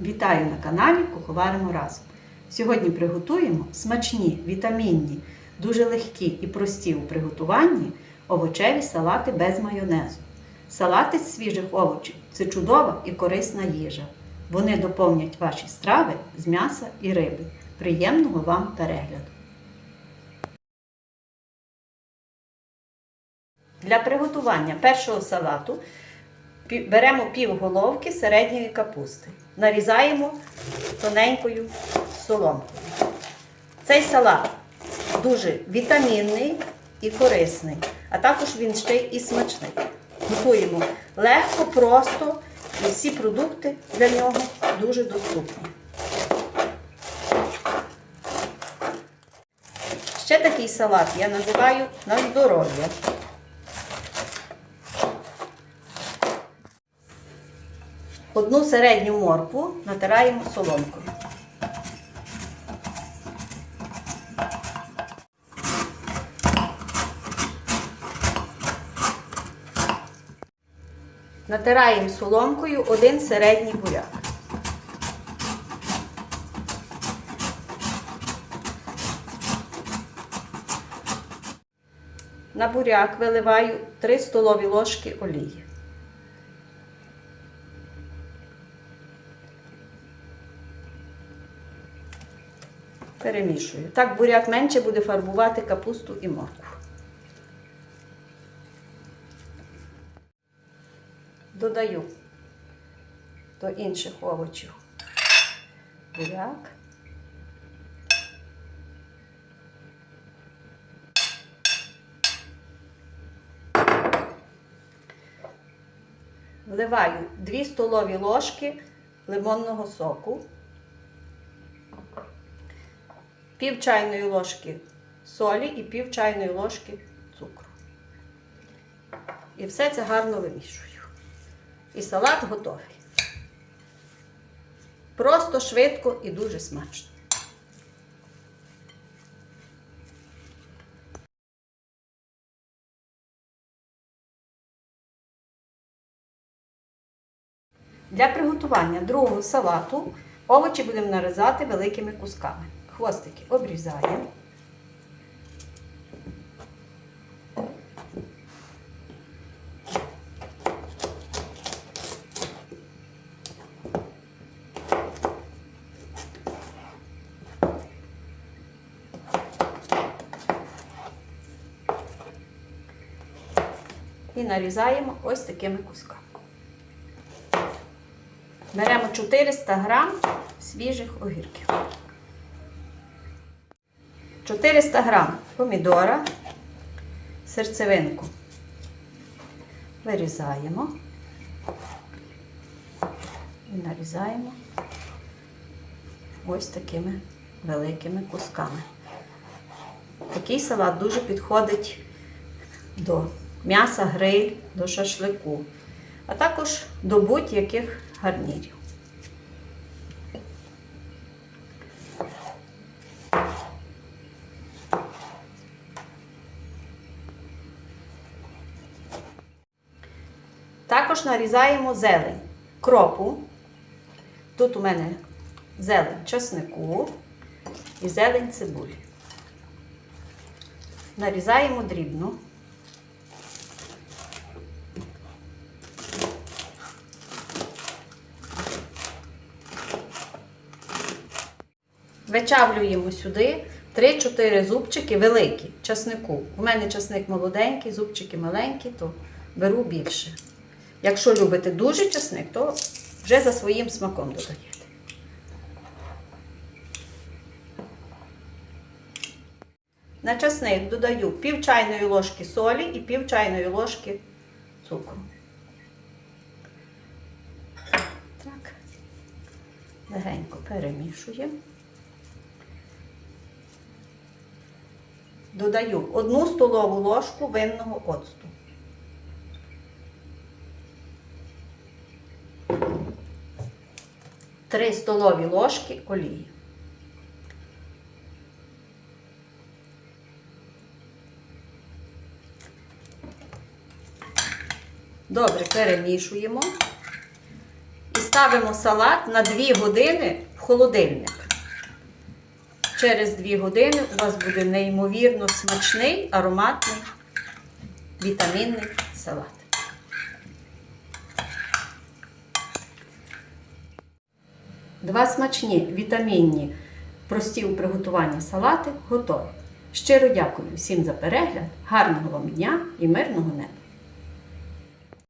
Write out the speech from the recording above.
Вітаю на каналі Куховаримо разом. Сьогодні приготуємо смачні, вітамінні, дуже легкі і прості у приготуванні овочеві салати без майонезу. Салати з свіжих овочів це чудова і корисна їжа. Вони доповнять ваші страви з м'яса і риби. Приємного вам перегляду! Для приготування першого салату беремо пів головки середньої капусти. Нарізаємо тоненькою соломкою. Цей салат дуже вітамінний і корисний, а також він ще і смачний. Готуємо легко, просто і всі продукти для нього дуже доступні. Ще такий салат я називаю на здоров'я. Одну середню моркву натираємо соломкою. Натираємо соломкою один середній буряк. На буряк виливаю 3 столові ложки олії. Перемішую. Так буряк менше буде фарбувати капусту і моркву. Додаю до інших овочів буряк. Вливаю 2 столові ложки лимонного соку пів чайної ложки солі і пів чайної ложки цукру. І все це гарно вимішую. І салат готовий. Просто швидко і дуже смачно. Для приготування другого салату овочі будемо нарізати великими кусками. Хвостики обрізаємо. І нарізаємо ось такими кусками. Беремо 400 грам свіжих огірків. 400 грам помідора, серцевинку вирізаємо і нарізаємо ось такими великими кусками. Такий салат дуже підходить до м'яса гриль, до шашлику, а також до будь-яких гарнірів. Також нарізаємо зелень, кропу. Тут у мене зелень часнику і зелень цибулі. Нарізаємо дрібно. Вичавлюємо сюди 3-4 зубчики великі часнику. У мене часник молоденький, зубчики маленькі, то беру більше. Якщо любите дуже часник, то вже за своїм смаком додаєте. На часник додаю пів чайної ложки солі і пів чайної ложки цукру. Так, легенько перемішуємо. Додаю одну столову ложку винного оцту. Три столові ложки олії. Добре перемішуємо і ставимо салат на 2 години в холодильник. Через 2 години у вас буде неймовірно смачний, ароматний, вітамінний салат. Два смачні, вітамінні, прості у приготуванні салати готові. Щиро дякую всім за перегляд, гарного вам дня і мирного неба!